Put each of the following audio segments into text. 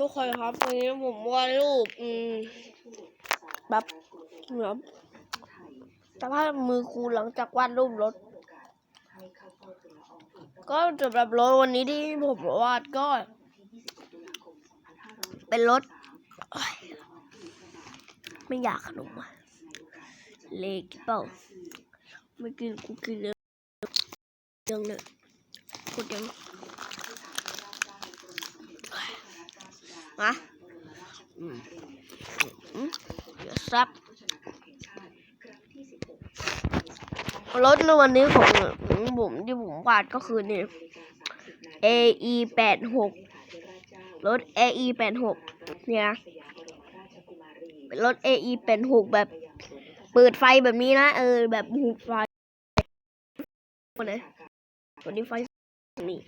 ทุกคนครับวันนี้ผมวาดรูป อืมแบบเหมือนสภาพมือครูหลังจากวาดรูปรถ ก็สำหรับรถวันนี้ที่ผมวาดก็ เป็นรถ ไม่อยากขนมอะเล็กเปล่าไม่กินกูกินเลยยังเนี่ยพูดยัง มาอืมอืมเดี๋ยวซับรถในวันนี้ของผมที่ผมวาดก็คือนี่ AE แปดหกรถ AE แปดหกเนี่ยรถ AE แปดหกแบบเปิดไฟแบบนี้นะ เออ แบบหูไฟคนไหนวันนี้ไฟนี่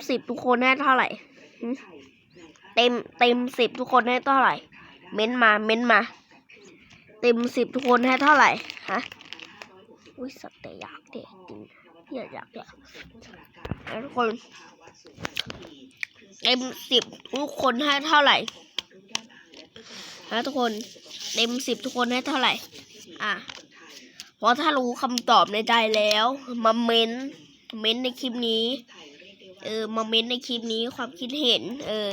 มสิบทุกคนให้เท่าไหร่เต็มเต็มสิบทุกคนให้เท่าไหร่ เม้นมาเม้นมา เต็มสิบทุกคนให้เท่าไหร่ฮะอุ้ยสัตว์แต่อยากเด็กจริงอยากอยากอยากทุกคนเต็มสิบทุกคนให้เท่าไหร่ฮะทุกคนเต็มสิบทุกคนให้เท่าไหร่ อะเพราะถ้ารู้คำตอบในใจแล้ว มาเม้นเม้นในคลิปนี้ เออมาเม้นในคลิปนี้ความคิดเห็น เออ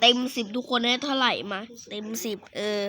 เต็มสิบทุกคนให้เท่าไหร่มา เต็มสิบเออ